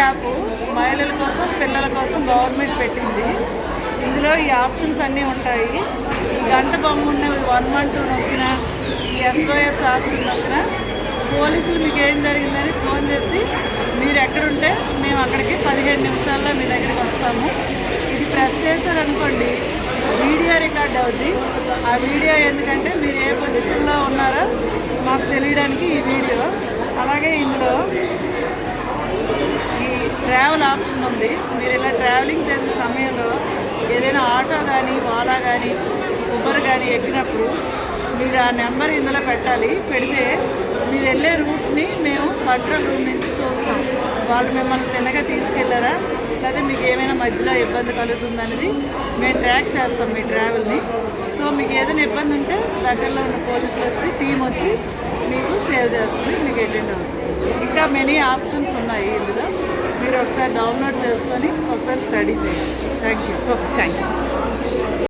App మహిళల కోసం పిల్లల కోసం గవర్నమెంట్ పెట్టింది. ఇందులో ఈ ఆప్షన్స్ అన్నీ ఉంటాయి. ఈ గంట బొమ్మ ఉన్న వన్ వన్ టూ నొక్కిన ఈ ఎస్ఓఎస్ ఆప్షన్ నొక్కిన పోలీసులు మీకు ఏం జరిగిందని ఫోన్ చేసి మీరు ఎక్కడుంటే మేము అక్కడికి పదిహేను నిమిషాల్లో మీ దగ్గరికి వస్తాము. ఇది ప్రెస్ చేశారనుకోండి వీడియో రికార్డ్ అవుద్ది. ఆ వీడియో ఎందుకంటే మీరు ఏ పొజిషన్లో ఉన్నారో మాకు తెలియడానికి ఈ వీడియో. అలాగే ఇందులో ట్రావెల్ ఆప్షన్ ఉంది. మీరు ఇలా ట్రావెలింగ్ చేసే సమయంలో ఏదైనా ఆటో కానీ ఓలా కానీ ఉబర్ కానీ ఎక్కినప్పుడు మీరు ఆ నెంబర్ ఇందులో పెట్టాలి. పెడితే మీరు వెళ్ళే రూట్ని మేము కంట్రోల్ రూమ్ నుంచి చూస్తాం. వాళ్ళు మిమ్మల్ని తిన్నగా తీసుకెళ్ళారా? లేదా మీకు ఏమైనా మధ్యలో ఇబ్బంది కలుగుతుందనేది మేము ట్రాక్ చేస్తాం మీ ట్రావెల్ని సో మీకు ఏదైనా ఇబ్బంది ఉంటే దగ్గరలో ఉన్న పోలీసులు వచ్చి టీం వచ్చి మీకు సేవ్ చేస్తుంది మీకు అటెండ్ అవుతుంది. ఇంకా మెనీ ఆప్షన్స్ ఉన్నాయి. ఒకసారి డౌన్లోడ్ చేసుకొని ఒకసారి స్టడీ చేయండి. Thank you thank you